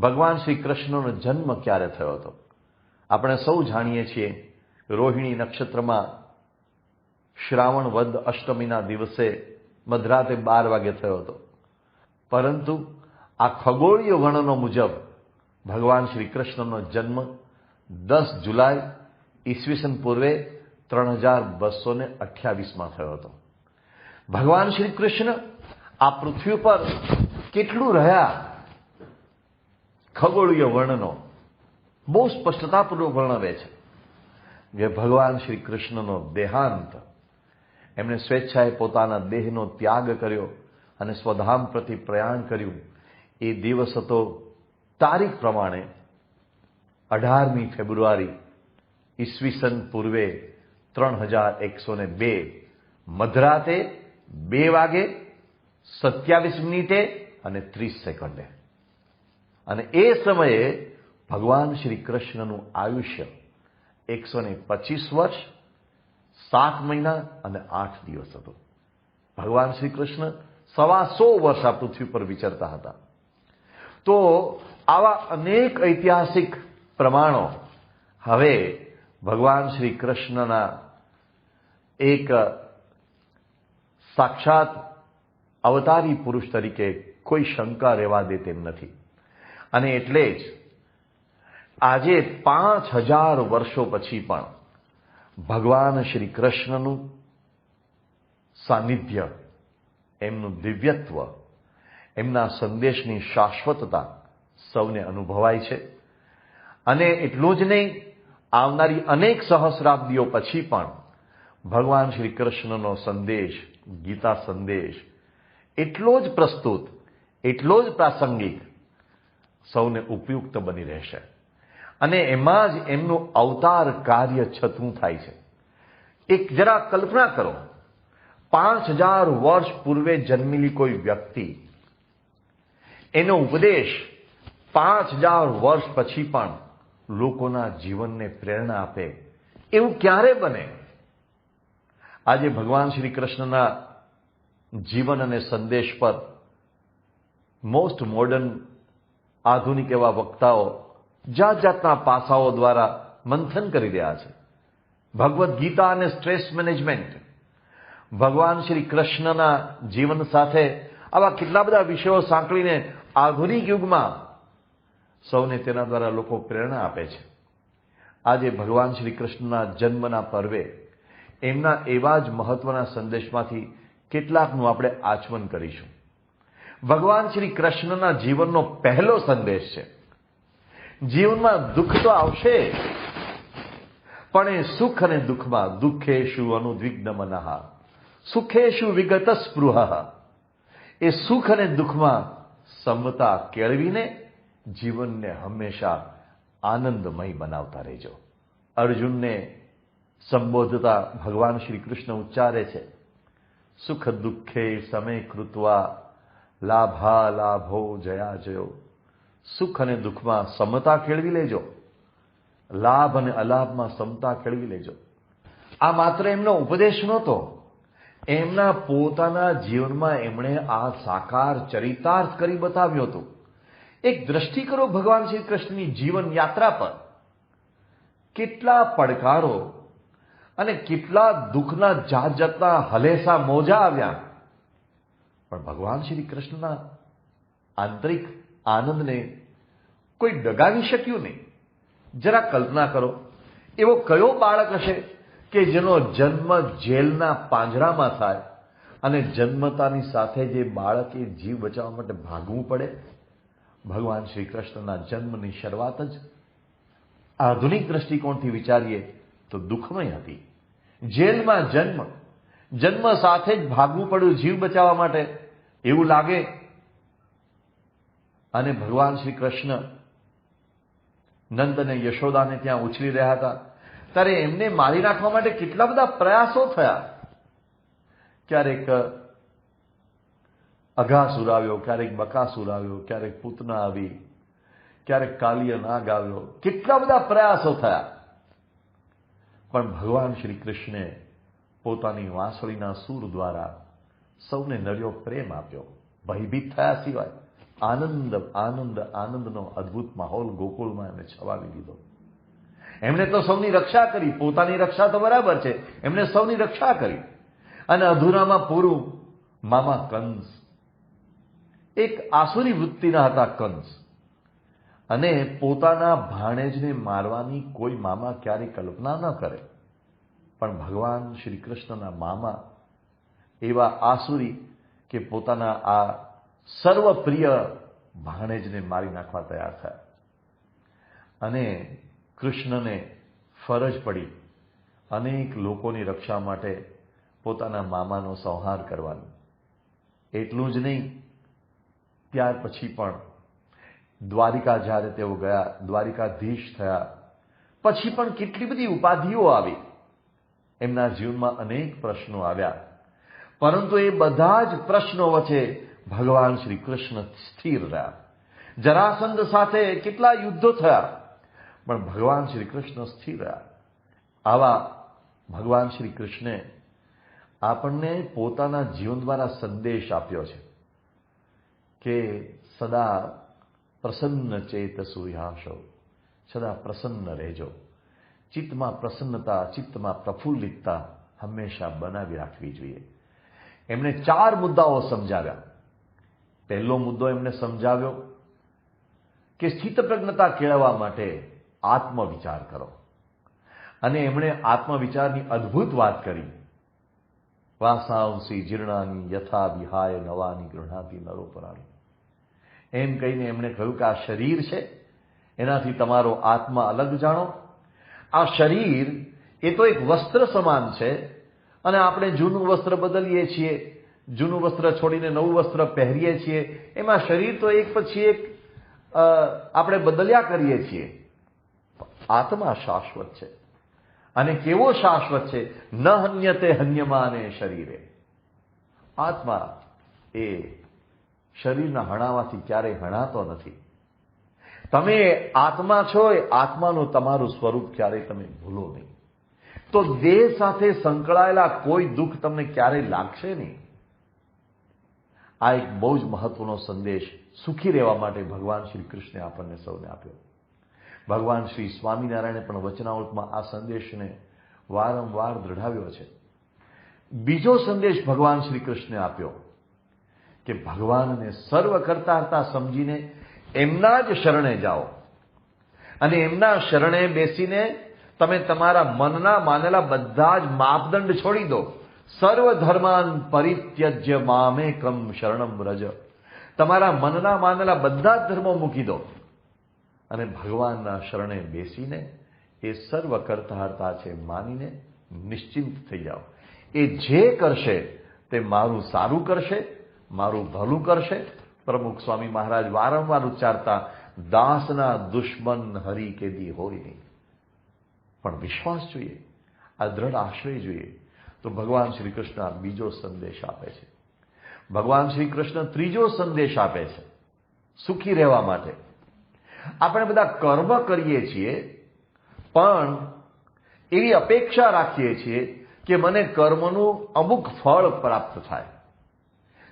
ભગવાન શ્રી કૃષ્ણનો જન્મ ક્યારે થયો હતો? આપણે સૌ જાણીએ છીએ, રોહિણી નક્ષત્રમાં શ્રાવણ વદ અષ્ટમીના દિવસે મધરાતે બાર વાગે થયો હતો. પરંતુ આ ખગોળીય ગણનો મુજબ ભગવાન શ્રી કૃષ્ણનો જન્મ દસ જુલાઈ ઈસવીસન પૂર્વે ત્રણ હજાર બસો ને અઠ્યાવીસમાં થયો હતો. ભગવાન શ્રી કૃષ્ણ આ પૃથ્વી પર કેટલું રહ્યા ખગોળીય વર્ણનો બહુ સ્પષ્ટતાપૂર્વક વર્ણવે છે. જે ભગવાન શ્રી કૃષ્ણનો દેહાંત, એમણે સ્વેચ્છાએ પોતાના દેહનો ત્યાગ કર્યો અને સ્વધામ પ્રતિ પ્રયાણ કર્યું. એ દિવસ હતો તારીખ પ્રમાણે અઢારમી ફેબ્રુઆરી, ઈસવીસન પૂર્વે ત્રણ હજાર એકસો ને બે, મધરાતે બે વાગે સત્યાવીસ મિનિટે અને ત્રીસ સેકન્ડે. અને એ સમયે ભગવાન શ્રી કૃષ્ણનું આયુષ્ય એકસો ને પચીસ વર્ષ, સાત મહિના અને આઠ દિવસ હતું. ભગવાન શ્રી કૃષ્ણ સવા સો વર્ષ આ પૃથ્વી પર વિચરતા હતા. તો આવા અનેક ઐતિહાસિક પ્રમાણો હવે ભગવાન શ્રી કૃષ્ણના એક સાક્ષાત અવતારી પુરુષ તરીકે કોઈ શંકા રહેવા દે તેમ નથી. અને એટલે જ આજે પાંચ હજાર વર્ષો પછી પણ ભગવાન શ્રી કૃષ્ણનું સાનિધ્ય, એમનું દિવ્યત્વ, એમના સંદેશની શાશ્વતતા સૌને અનુભવાય છે. અને એટલું જ નહીં, આવનારી અનેક સહસ્રાબ્દીઓ પછી પણ ભગવાન શ્રી કૃષ્ણનો સંદેશ, ગીતા સંદેશ, એટલો જ પ્રસ્તુત, એટલો જ પ્રાસંગિક સૌને ઉપયુક્ત બની રહેશે. અને એમાં જ એમનું અવતાર કાર્ય છતું થાય છે. એક જરા કલ્પના કરો, પાંચ હજાર વર્ષ પૂર્વે જન્મેલી કોઈ વ્યક્તિ, એનો ઉપદેશ પાંચ હજાર વર્ષ પછી પણ લોકોના જીવનને પ્રેરણા આપે, એવું ક્યારે બને? આજે ભગવાન શ્રી કૃષ્ણના જીવન અને સંદેશ પર મોસ્ટ મોડર્ન આધુનિક એવા વક્તાઓ જાત જાતના પાસાઓ દ્વારા મંથન કરી રહ્યા છે. ભગવદ્ ગીતા અને સ્ટ્રેસ મેનેજમેન્ટ, ભગવાન શ્રી કૃષ્ણના જીવન સાથે આવા કેટલા બધા વિષયો સાંકળીને આધુનિક યુગમાં સૌને તેના દ્વારા લોકો પ્રેરણા આપે છે. આજે ભગવાન શ્રી કૃષ્ણના જન્મના પર્વે એમના એવા જ મહત્વના સંદેશમાંથી કેટલાકનું આપણે આચમન કરીશું. ભગવાન શ્રી કૃષ્ણના જીવનનો પહેલો સંદેશ છે. જીવનમાં દુઃખ તો આવશે પણ એ સુખ અને દુઃખમાં દુઃખેશુ અનુદ્વિગ્ન મનઃ, સુખેશુ વિગત સ્પૃહ એ સુખ અને દુઃખમાં સમતા કેળવીને જીવનને હંમેશા આનંદમય બનાવતા રહેજો. અર્જુનને સંબોધતા ભગવાન શ્રી કૃષ્ણ ઉચ્ચારે છે, સુખ દુઃખે સમય કૃત્વા લાભા લાભો જયા જયો. સુખ અને દુઃખમાં સમતા કેળવી લેજો. લાભ અને અલાભમાં સમતા કેળવી લેજો. આ માત્ર એમનો ઉપદેશ નહોતો. એમના પોતાના જીવનમાં એમણે આ સાકાર ચરિતાર્થ કરી બતાવ્યો હતો. એક દ્રષ્ટિ કરો ભગવાન શ્રી કૃષ્ણની જીવન યાત્રા પર. કેટલા પડકારો અને કેટલા દુઃખના જાત જાતના હલેસા મોજા આવ્યા. પણ ભગવાન શ્રી કૃષ્ણના આંતરિક આનંદને કોઈ ડગાવી શક્યું નહીં. જરા કલ્પના કરો, એવો કયો બાળક હશે કે જેનો જન્મ જેલના પાંજરામાં થાય અને જન્મતાની સાથે જે બાળકે જીવ બચાવવા માટે ભાગવું પડે? ભગવાન શ્રી કૃષ્ણના જન્મની શરૂઆત જ આધુનિક દ્રષ્ટિકોણથી વિચારીએ તો દુઃખમય હતી. જેલમાં જન્મ જન્મ સાથે જ ભાગવું પડ્યું જીવ બચાવવા માટે. એવું લાગે અને ભગવાન શ્રી કૃષ્ણ નંદ અને યશોદાને ત્યાં ઉછરી રહ્યા હતા. ત્યારે એમને મારી નાખવા માટે કેટલા બધા પ્રયાસો થયા. ક્યારેક અઘાસુર આવ્યો ક્યારેક બકાસુર આવ્યો ક્યારેક પૂતના આવી, ક્યારેક કાલિય નાગ આવ્યો. કેટલા બધા પ્રયાસો થયા. પણ ભગવાન શ્રી કૃષ્ણે પોતાની વાંસળીના સૂર દ્વારા સૌને નર્યો પ્રેમ આપ્યો. ભયભીત થયા સિવાય આનંદ આનંદ, આનંદનો અદ્ભુત માહોલ ગોકુળમાં એમણે છવાવી દીધો. એમણે તો સૌની રક્ષા કરી. પોતાની રક્ષા તો બરાબર છે. એમણે સૌની રક્ષા કરી. અને અધૂરામાં પૂરું મામા કંસ. એક આસુરી વૃત્તિના હતા કંસ. અને પોતાના ભાણેજને મારવાની કોઈ મામા ક્યારેય કલ્પના ન કરે. પણ ભગવાન શ્રી કૃષ્ણના મામા એવા આસુરી કે પોતાના આ સર્વપ્રિય ભાણેજને મારી નાખવા તૈયાર થયા. અને કૃષ્ણને ફરજ પડી અનેક લોકોની રક્ષા માટે પોતાના મામાનો સંહાર કરવાનો. એટલું જ નહીં, ત્યાર પછી પણ દ્વારિકા જ્યારે તેઓ ગયા, દ્વારિકાધીશ થયા, પછી પણ કેટલી બધી ઉપાધિઓ આવી. એમના જીવનમાં અનેક પ્રશ્નો આવ્યા. પરંતુ એ બધા જ પ્રશ્નો વચ્ચે ભગવાન શ્રી કૃષ્ણ સ્થિર રહ્યા. જરાસંધ સાથે કેટલા યુદ્ધો થયા, પણ ભગવાન શ્રી કૃષ્ણ સ્થિર રહ્યા. આવા ભગવાન શ્રી કૃષ્ણે આપણને પોતાના જીવન દ્વારા સંદેશ આપ્યો છે કે સદા પ્રસન્ન ચેત સૂર્યાશો, સદા પ્રસન્ન રહેજો. ચિત્તમાં પ્રસન્નતા, ચિત્તમાં પ્રફુલ્લિતતા હંમેશા બનાવી રાખવી જોઈએ. એમણે ચાર મુદ્દાઓ સમજાવ્યા. પહેલો મુદ્દો એમણે સમજાવ્યો કે સ્થિતપ્રજ્ઞતા કેળવવા માટે આત્મવિચાર કરો. અને એમણે આત્મવિચારની અદ્ભુત વાત કરી. વાસાંસી જીર્ણાની યથા વિહાય નવાની ગૃહણાતી નરોપરાણી એમ કહીને એમણે કહ્યું કે આ શરીર છે, એનાથી તમારો આત્મા અલગ જાણો. આ શરીર એ તો એક વસ્ત્ર સમાન છે અને આપણે જૂનું વસ્ત્ર બદલીએ છીએ. જૂનું વસ્ત્ર છોડીને નવું વસ્ત્ર પહેરીએ છીએ. એમાં શરીર તો એક પછી એક આપણે બદલ્યા કરીએ છીએ. આત્મા શાશ્વત છે. અને કેવો શાશ્વત છે? ન હન્યતે હન્યમાને શરીરે. આત્મા એ શરીરના હણાવાથી ક્યારેય હણાતો નથી. તમે આત્મા છો એ આત્માનું તમારું સ્વરૂપ ક્યારેય તમે ભૂલો નહીં. તો દેહ સાથે સંકળાયેલા કોઈ દુઃખ તમને ક્યારેય લાગશે નહીં. આ એક બહુ જ મહત્વનો સંદેશ સુખી રહેવા માટે ભગવાન શ્રી કૃષ્ણે આપણને સૌને આપ્યો. ભગવાન શ્રી સ્વામિનારાયણે પણ વચનાવૃતમાં આ સંદેશને વારંવાર દૃઢાવ્યો છે. બીજો સંદેશ ભગવાન શ્રી કૃષ્ણે આપ્યો કે ભગવાનને સર્વ કરતા હતા સમજીને એમના જ શરણે જાઓ. અને એમના શરણે બેસીને તમે તમારા મનના માનેલા બધા જ માપદંડ છોડી દો. સર્વ ધર્માન પરિત્યજ્ય મામેકમ શરણમ રજ તમારા મનના માનેલા બધા જ ધર્મો મૂકી દો. અને ભગવાનના શરણે બેસીને એ સર્વ કરતા છે માનીને નિશ્ચિંત થઈ જાઓ. એ જે કરશે તે મારું સારું કરશે, મારું ભલું કરશે. પ્રમુખ સ્વામી મહારાજ વારંવાર ઉચ્ચારતા, દાસના દુશ્મન હરી કેદી હોય નહીં. પણ વિશ્વાસ જોઈએ, આ દ્રઢ આશ્રય જોઈએ, તો ભગવાન શ્રી કૃષ્ણ બીજો સંદેશ આપે છે. ભગવાન શ્રી કૃષ્ણ ત્રીજો સંદેશ આપે છે, સુખી રહેવા માટે. આપણે બધા કર્મ કરીએ છીએ, પણ એવી અપેક્ષા રાખીએ છીએ કે મને કર્મનું અમુક ફળ પ્રાપ્ત થાય.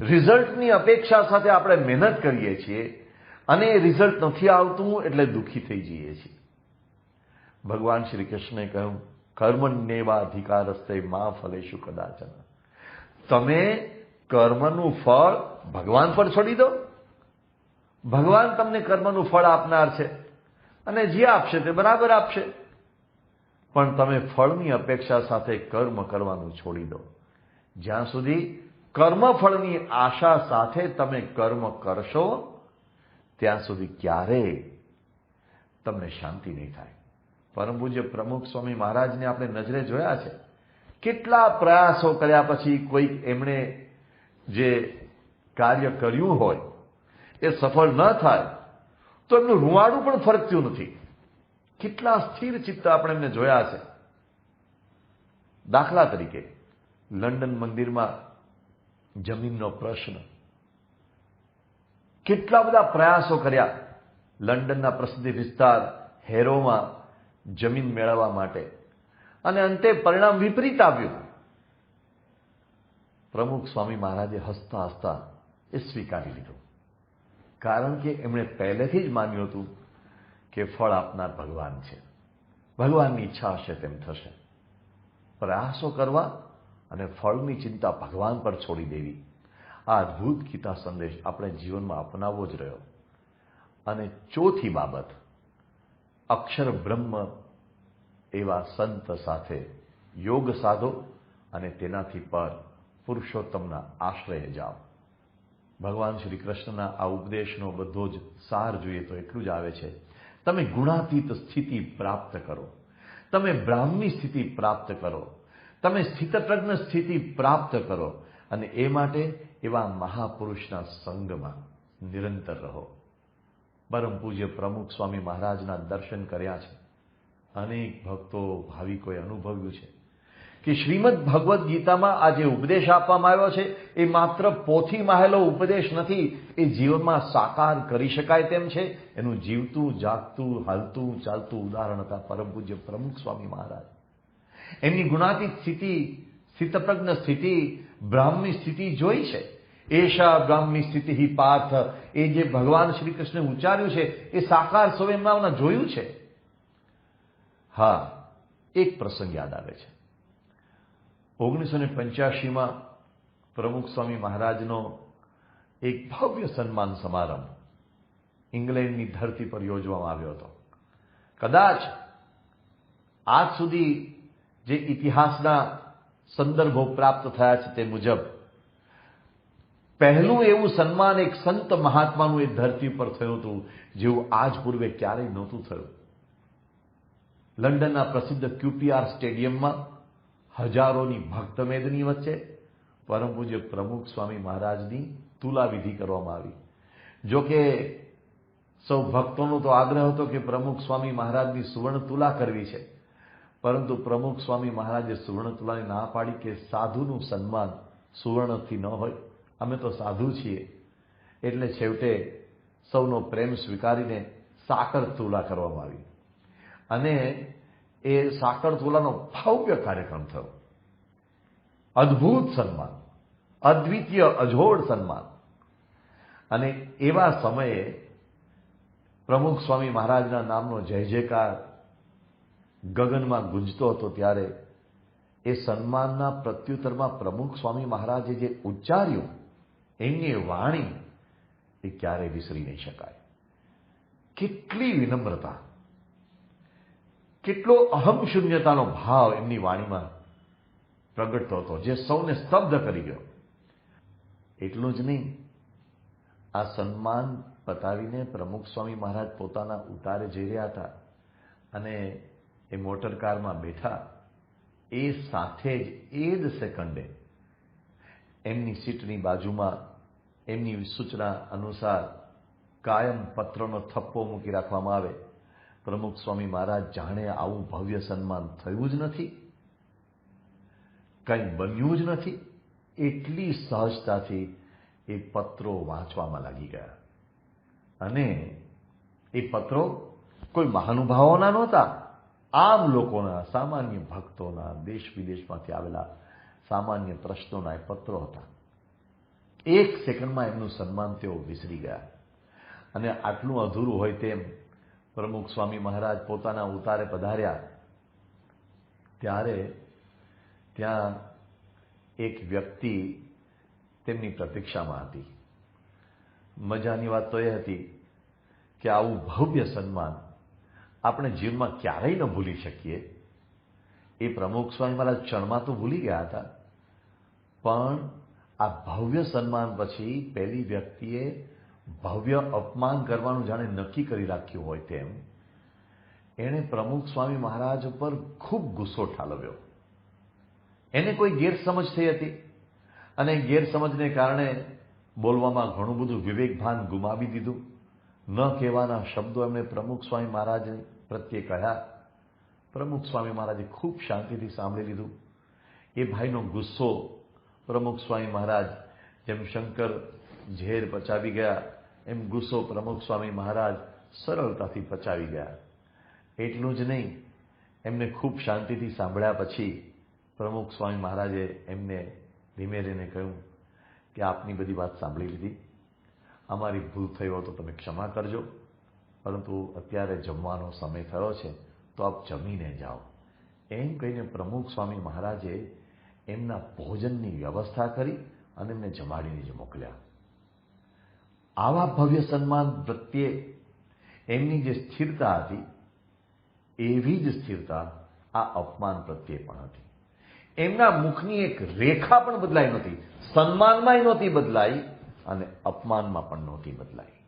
રિઝલ્ટની અપેક્ષા સાથે આપણે મહેનત કરીએ છીએ અને એ રિઝલ્ટ નથી આવતું એટલે દુઃખી થઈ જઈએ છીએ. ભગવાન શ્રી કૃષ્ણે કહ્યું કર્મણ્યેવા અધિકારસ્તે મા ફલેશુ કદાચન. તમે કર્મનું ફળ ભગવાન પર છોડી દો. ભગવાન તમને કર્મનું ફળ આપનાર છે અને જે આપશે તે બરાબર આપશે. પણ તમે ફળની અપેક્ષા સાથે કર્મ કરવાનું છોડી દો. જ્યાં સુધી કર્મફળની આશા સાથે તમે કર્મ કરશો, ત્યાં સુધી ક્યારેય તમને શાંતિ નહીં થાય. પરમ પૂજ્ય પ્રમુખ સ્વામી મહારાજને આપણે નજરે જોયા છે. કેટલા પ્રયાસો કર્યા પછી કોઈક એમણે જે કાર્ય કર્યું હોય, એ સફળ ન થાય, તો એમનું રૂવાડું પણ ફરકતું નથી. કેટલા સ્થિર ચિત્ત આપણે એમને જોયા છે. દાખલા તરીકે, લંડન મંદિરમાં જમીનનો પ્રશ્ન. કેટલા બધા પ્રયાસો કર્યા. લંડનના પ્રસિદ્ધ વિસ્તાર હેરોમાં જમીન મેળવવા માટે. અને અંતે પરિણામ વિપરીત આવ્યું. પ્રમુખ સ્વામી મહારાજે હસતા હસતા એ સ્વીકારી લીધું. કારણ કે એમણે પહેલેથી જ માન્યું હતું કે ફળ આપનાર ભગવાન છે. ભગવાનની ઈચ્છા હશે તેમ થશે. પ્રયાસો કરવા અને ફળની ચિંતા ભગવાન પર છોડી દેવી. આ અદ્ભુત ગીતા સંદેશ આપણે જીવનમાં અપનાવવો જ રહ્યો. અને ચોથી બાબત અક્ષર બ્રહ્મ એવા સંત સાથે યોગ સાધો અને તેનાથી પર પુરુષોત્તમના આશ્રય જાઓ. ભગવાન શ્રી કૃષ્ણના આ ઉપદેશનો બધો જ સાર જોઈએ તો એટલું જ આવે છે. તમે ગુણાતીત સ્થિતિ પ્રાપ્ત કરો. તમે બ્રાહ્મની સ્થિતિ પ્રાપ્ત કરો. તમે સ્થિતપ્રજ્ઞ સ્થિતિ પ્રાપ્ત કરો અને એ માટે એવા મહાપુરુષના સંગમાં નિરંતર રહો. પરમ પૂજ્ય પ્રમુખ સ્વામી મહારાજના દર્શન કર્યા છે. અનેક ભક્તો ભાવિકોએ અનુભવ્યું છે કે શ્રીમદ ભગવદ્ ગીતામાં આ જે ઉપદેશ આપવામાં આવ્યો છે, એ માત્ર પોથી માહેલો ઉપદેશ નથી, એ જીવનમાં સાકાર કરી શકાય તેમ છે. એનું જીવતું, જાગતું, હાલતું, ચાલતું ઉદાહરણ હતા પરમ પૂજ્ય પ્રમુખ સ્વામી મહારાજ. એમની ગુણાતીત સ્થિતિ સ્થિતપ્રજ્ઞ સ્થિતિ બ્રાહ્મની સ્થિતિ જોઈ છે? એશા બ્રાહ્મની સ્થિતિ પાર્થ એ જે ભગવાન શ્રી કૃષ્ણે ઉચ્ચાર્યું છે, એ સાકાર સ્વયંભાવના જોયું છે? હા, એક પ્રસંગ યાદ આવે છે. ઓગણીસો ને પંચ્યાસીમાં પ્રમુખ સ્વામી મહારાજનો એક ભવ્ય સન્માન સમારંભ ઇંગ્લેન્ડની ધરતી પર યોજવામાં આવ્યો હતો. કદાચ આજ સુધી જે ઇતિહાસના સંદર્ભો પ્રાપ્ત થયા છે તે મુજબ પહેલું એવું સન્માન એક સંત મહાત્માનું એ ધરતી પર થયું હતું, જેવું આજ પૂર્વે ક્યારેય નહોતું થયું. લંડનના પ્રસિદ્ધ ક્યુપીઆર સ્ટેડિયમમાં હજારોની ભક્તમેદની વચ્ચે પરમ પૂજ્ય પ્રમુખ સ્વામી મહારાજની તુલાવિધિ કરવામાં આવી. જો કે સૌ ભક્તોનો તો આગ્રહ હતો કે પ્રમુખ સ્વામી મહારાજની સુવર્ણ તુલા કરવી છે, પરંતુ પ્રમુખ સ્વામી મહારાજે સુવર્ણ તુલાને ના પાડી કે સાધુનું સન્માન સુવર્ણથી ન હોય. અમે તો સાધુ છીએ. એટલે છેવટે સૌનો પ્રેમ સ્વીકારીને સાકર તુલા કરવામાં આવી. અને એ સાકર તુલાનો ભવ્ય કાર્યક્રમ થયો. અદ્ભુત સન્માન. અદ્વિતીય અજોડ સન્માન. અને એવા સમયે પ્રમુખ સ્વામી મહારાજના નામનો જય જયકાર ગગનમાં ગુંજતો હતો ત્યારે એ સન્માનના પ્રત્યુત્તરમાં પ્રમુખ સ્વામી મહારાજે જે ઉચ્ચાર્યું એમની વાણી એ ક્યારેય વિસરી નહીં શકાય. કેટલી વિનમ્રતા, કેટલો અહમ શૂન્યતાનો ભાવ એમની વાણીમાં પ્રગટતો હતો, જે સૌને સ્તબ્ધ કરી ગયો. એટલું જ નહીં, આ સન્માન પતાવીને પ્રમુખ સ્વામી મહારાજ પોતાના ઉતારે જઈ રહ્યા હતા અને એ મોટર કારમાં બેઠા, એ સાથે જ એ જ સેકન્ડે એમની સીટની બાજુમાં એમની સૂચના અનુસાર કાયમ પત્રનો થપ્પો મૂકી રાખવામાં આવે. પ્રમુખ સ્વામી મહારાજ જાણે આવું ભવ્ય સન્માન થયું જ નથી. કંઈ બન્યું જ નથી. એટલી સહજતાથી એ પત્રો વાંચવામાં લાગી ગયા. અને એ પત્રો કોઈ મહાનુભાવોના નહોતા. આમ લોકોના, સામાન્ય ભક્તોના દેશ વિદેશમાંથી આવેલા સામાન્ય પ્રશ્નોના એ પત્રો હતા. એક સેકન્ડમાં એમનું સન્માન તેઓ વિસરી ગયા. અને આટલું અધૂરું હોય તેમ પ્રમુખ સ્વામી મહારાજ પોતાના ઉતારે પધાર્યા. ત્યારે ત્યાં એક વ્યક્તિ તેમની પ્રતીક્ષામાં હતી. મજાની વાત તો એ હતી કે આવું ભવ્ય સન્માન આપણે જીવનમાં ક્યારેય ન ભૂલી શકીએ. એ પ્રમુખ સ્વામી મહારાજ ક્ષણમાં તો ભૂલી ગયા હતા. પણ આ ભવ્ય સન્માન પછી પહેલી વ્યક્તિએ ભવ્ય અપમાન કરવાનું જાણે નક્કી કરી રાખ્યું હોય તેમ, એણે પ્રમુખ સ્વામી મહારાજ ઉપર ખૂબ ગુસ્સો ઠાલવ્યો. એને કોઈ ગેરસમજ થઈ હતી અને ગેરસમજને કારણે બોલવામાં ઘણું બધું વિવેકભાન ગુમાવી દીધું. ન કહેવાના શબ્દો એમણે પ્રમુખ સ્વામી મહારાજ પ્રત્યે કહ્યા. પ્રમુખ સ્વામી મહારાજે ખૂબ શાંતિથી સાંભળી લીધું. એ ભાઈનો ગુસ્સો પ્રમુખ સ્વામી મહારાજ, જેમ શંકર ઝેર પચાવી ગયા, એમ ગુસ્સો પ્રમુખ સ્વામી મહારાજ સરળતાથી પચાવી ગયા. એટલું જ નહીં, એમને ખૂબ શાંતિથી સાંભળ્યા પછી પ્રમુખ સ્વામી મહારાજે એમને ધીમે ધીમે કહ્યું કે આપની બધી વાત સાંભળી લીધી. અમારી ભૂલ થઈ હોય તો તમે ક્ષમા કરજો. પરંતુ અત્યારે જમવાનો સમય થયો છે, તો આપ જમીને જાઓ. એમ કહીને પ્રમુખ સ્વામી મહારાજે એમના ભોજનની વ્યવસ્થા કરી અને એમને જમાડીને જ મોકલ્યા. આવા ભવ્ય સન્માન પ્રત્યે એમની જે સ્થિરતા હતી, એવી જ સ્થિરતા આ અપમાન પ્રત્યે પણ હતી. એમના મુખની એક રેખા પણ બદલાઈ નહોતી. સન્માનમાં નહોતી બદલાઈ અને અપમાનમાં પણ નહોતી બદલાઈ.